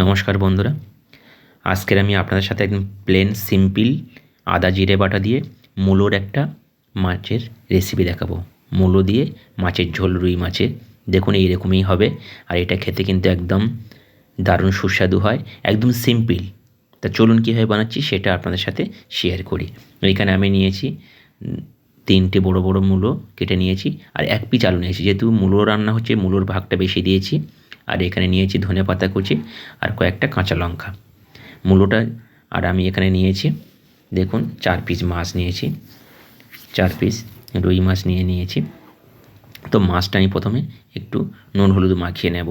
নমস্কার বন্ধুরা। আজকের আমি আপনাদের সাথে একদম প্লেন সিম্পল আদা জিরে বাটা দিয়ে মূলোর একটা মাছের রেসিপি দেখাবো। মূলো দিয়ে মাছের ঝোল, রুই মাছের দেখুন, এইরকমই হবে। আর এটা খেতে কিন্তু একদম দারুণ সুস্বাদু হয়, একদম সিম্পল তা চলুন কীভাবে বানাচ্ছি সেটা আপনাদের সাথে শেয়ার করি। এখানে আমি নিয়েছি তিনটে বড় বড় মূলো কেটে নিয়েছি, আর এক পিস আলু নিয়েছি। যেহেতু মূলো রান্না হচ্ছে, মূলোর ভাগটা বেশি দিয়েছি আর এখানে নিয়েছি ধনে পাতা কুচি আর কয়েকটা কাঁচা লঙ্কা। মূলোটা আর আমি এখানে নিয়েছি, দেখুন, চার পিস মাছ নিয়েছি, চার পিস রুই মাছ নিয়ে নিয়েছি। তো মাছটা আমি প্রথমে একটু নুন, হলুদ মাখিয়ে নেব।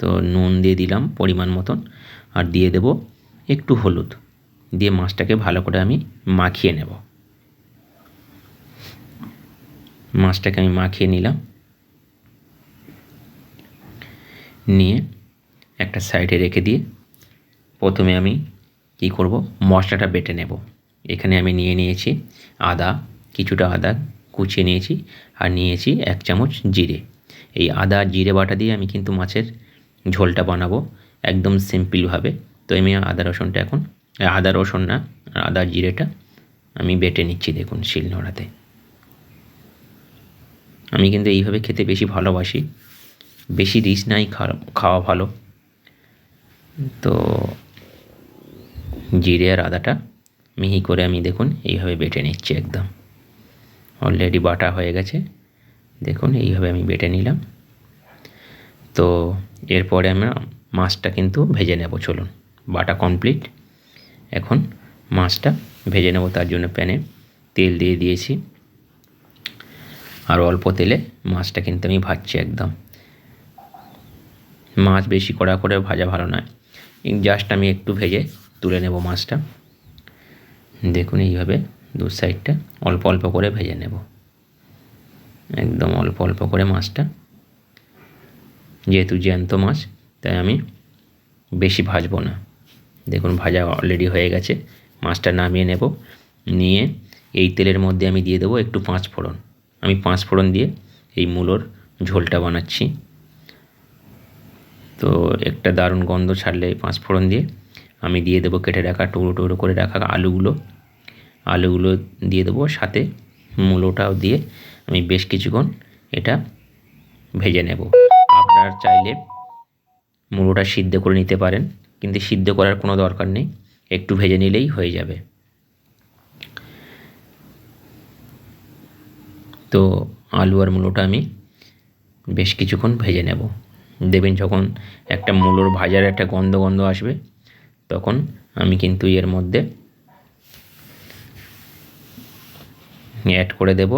তো নুন দিয়ে দিলাম পরিমাণ মতন আর দিয়ে দেব একটু হলুদ। দিয়ে মাছটাকে ভালো করে আমি মাখিয়ে নেব। মাছটাকে আমি মাখিয়ে নিলাম। নিয়ে একটা সাইডে রেখে দিয়ে প্রথমে আমি কি করব? মশলাটা বেটে নেব। এখানে আমি নিয়ে নিয়েছি আদা, কিছুটা আদা কুচিয়ে নিয়েছি আর নিয়েছি এক চামচ জিরে। এই আদা জিরে বাটা দিয়ে আমি কিন্তু মাছের ঝোলটা বানাবো একদম সিম্পলভাবে তো আমি আদা রসুনটা এখন, আদা রসুন না, আদা জিরেটা আমি বেটে নিচ্ছি দেখুন শিলনোড়াতে। আমি কিন্তু এইভাবে খেতে বেশি ভালোবাসি। বেশি রিচ নাই খাওয়া ভালো। তো জিরে আর আদাটা মিহি করে আমি দেখুন, এইভাবে বেটে নিচ্ছি একদম। অলরেডি বাটা হয়ে গেছে। দেখুন, এইভাবে আমি বেটে নিলাম। তো এরপরে আমরা মাছটা কিন্তু ভেজে নেব, চলুন। বাটা কমপ্লিট এখন মাছটা ভেজে নেব, তার জন্য প্যানে তেল দিয়ে দিয়েছি। আর অল্প তেলে মাছটা কিন্তু আমি ভাজছি একদম। মাছ বেশি কড়া করে ভাজা ভালো নয়। জাস্ট আমি একটু ভেজে তুলে নেব মাছটা। দেখুন এইভাবে দু সাইডটা অল্প অল্প করে ভেজে নেব। একদম অল্প অল্প করে মাছটা। যেহেতু জ্যান্ত মাছ, তাই আমি বেশি ভাজবো না। দেখুন ভাজা অলরেডি হয়ে গেছে। মাছটা নামিয়ে নেব। নিয়ে এই তেলের মধ্যে আমি দিয়ে দেবো একটু পাঁচ ফোড়ন আমি পাঁচ ফোড়ন দিয়ে এই মূলোর ঝোলটা বানাচ্ছি। তো একটা দারুণ গন্ধ ছাড়লে পাঁচ ফোড়ন দিয়ে আমি দিয়ে দেবো কেটে রাখা টুকরো টুকরো করে রাখা আলুগুলো। আলুগুলো দিয়ে দেবো সাথে মূলোটাও দিয়ে আমি বেশ কিছুক্ষণ এটা ভেজে নেব। আপনার চাইলে মূলোটা সিদ্ধ করে নিতে পারেন, কিন্তু সিদ্ধ করার কোনো দরকার নেই, একটু ভেজে নিলেই হয়ে যাবে। তো আলু আর মূলোটা আমি বেশ কিছুক্ষণ ভেজে নেব। দেবেন যখন একটা মূলোর ভাজার একটা গন্ধ গন্ধ আসবে, তখন আমি কিন্তু এর মধ্যে অ্যাড করে দেব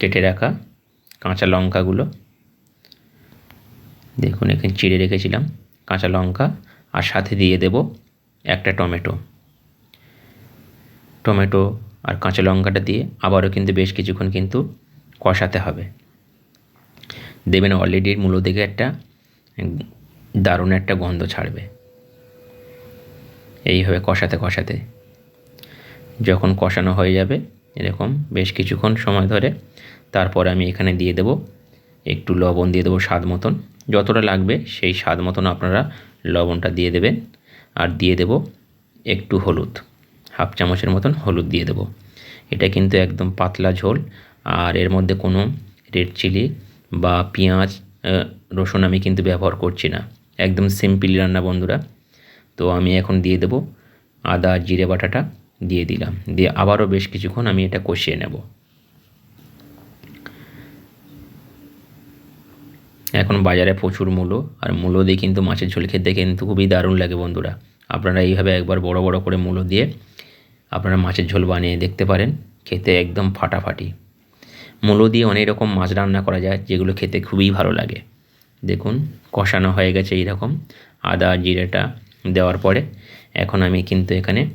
কেটে রাখা কাঁচা লঙ্কাগুলো। দেখুন, এখানে চিড়ে রেখেছিলাম কাঁচা লঙ্কা, আর সাথে দিয়ে দেব একটা টমেটো। টমেটো আর কাঁচা লঙ্কাটা দিয়ে আবারও কিন্তু বেশ কিছুক্ষণ কিন্তু কষাতে হবে। দেবেন অলরেডি মূলো থেকে একটা দারুণ একটা গন্ধ ছাড়বে। এইভাবে কষাতে কষাতে। যখন কষানো হয়ে যাবে, এরকম বেশ কিছুক্ষণ সময় ধরে, তারপরে আমি এখানে দিয়ে দেব একটু লবণ, দিয়ে দেবো স্বাদ মতন। যতটা লাগবে সেই স্বাদ মতন আপনারা লবণটা দিয়ে দেবেন। আর দিয়ে দেব একটু হলুদ, হাফ চামচের মতন হলুদ দিয়ে দেবো। এটা কিন্তু একদম পাতলা ঝোল, আর এর মধ্যে কোনো রেড চিলি বা পেঁয়াজ রসুন আমি কিন্তু ব্যবহার করছি না। একদম সিম্পলি রান্না বন্ধুরা। তো আমি এখন দিয়ে দেব আদা, জিরে বাটাটা দিয়ে দিলাম। দিয়ে আবারও বেশ কিছুক্ষণ আমি এটা কষিয়ে নেব। এখন বাজারে প্রচুর মূলো, আর মূলো দিয়ে কিন্তু মাছের ঝোল খেতে কিন্তু খুবই দারুণ লাগে বন্ধুরা। আপনারা এইভাবে একবার বড় বড় করে মূলো দিয়ে আপনারা মাছের ঝোল বানিয়ে দেখতে পারেন। খেতে একদম ফাটাফাটি। মূলো দিয়ে অনেক রকম মাছ রান্না করা যায়, যেগুলো খেতে খুবই ভালো লাগে। দেখুন, কষানো হয়ে গেছে এইরকম, আদা, জিরেটা দেওয়ার পরে এখন আমি কিন্তু এখানে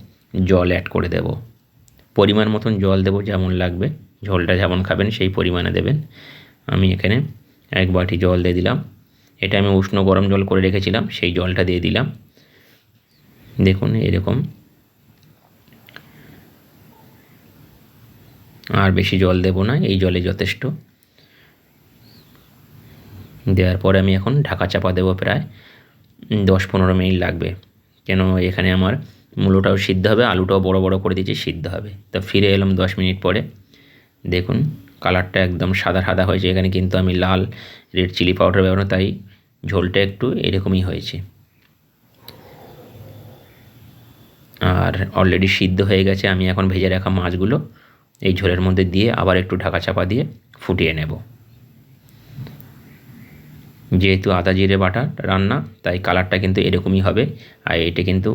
জল অ্যাড করে দেব। পরিমাণ মতন জল দেবো যেমন লাগবে, ঝোলটা যেমন খাবেন সেই পরিমাণে দেবেন। আমি এখানে এক বাটি জল দিয়ে দিলাম। এটা আমি উষ্ণ গরম জল করে রেখেছিলাম, সেই জলটা দিয়ে দিলাম। দেখুন, এরকম আর বেশি জল দেব না, এই জলে যথেষ্ট। দেওয়ার পরে আমি এখন ঢাকা চাপা দেবো প্রায় দশ পনেরো মিনিট লাগবে। কেন এখানে আমার মূলোটাও সিদ্ধ হবে, আলুটাও বড় বড় করে দিয়েছি, সিদ্ধ হবে। তো ফিরে এলাম দশ মিনিট পরে। দেখুন, কালারটা একদম সাদা সাদা হয়েছে। এখানে কিন্তু আমি লাল, রেড চিলি পাউডার ব্যবহার তাই ঝোলটা একটু এরকমই হয়েছে। আর অলরেডি সিদ্ধ হয়ে গেছে, আমি এখন ভেজে রাখা মাছগুলো এই ঝোলের মধ্যে দিয়ে আবার একটু ঢাকা চাপা দিয়ে ফুটিয়ে নেব। যেহেতু আদা জিরে বাটা রান্না, তাই কালারটা কিন্তু এরকমই হবে। আর এটা কিন্তু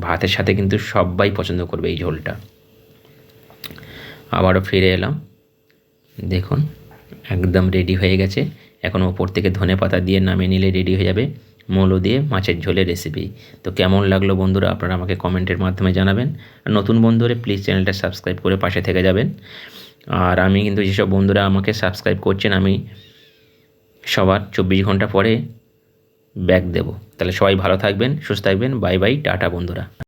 ভাতের সাথে কিন্তু সবাই পছন্দ করবে এই ঝোলটা। আবারও ফিরে এলাম। দেখুন, একদম রেডি হয়ে গেছে। এখন ওপর থেকে ধনে পাতা দিয়ে নামিয়ে নিলে রেডি হয়ে যাবে। মৌলো দিয়ে মাছের ঝোলের রেসিপি তো কেমন লাগল বন্ধুরা, আপনারা আমাকে কমেন্টের মাধ্যমে জানাবেন। আর নতুন বন্ধুরা প্লিজ চ্যানেলটা সাবস্ক্রাইব করে পাশে থেকে যাবেন। আর আমি কিন্তু যেসব বন্ধুরা আমাকে সাবস্ক্রাইব করছেন, আমি সবার চব্বিশ ঘণ্টা পরে ব্যাক দেব। তাহলে সবাই ভালো থাকবেন, সুস্থ থাকবেন। বাই বাই টাটা বন্ধুরা।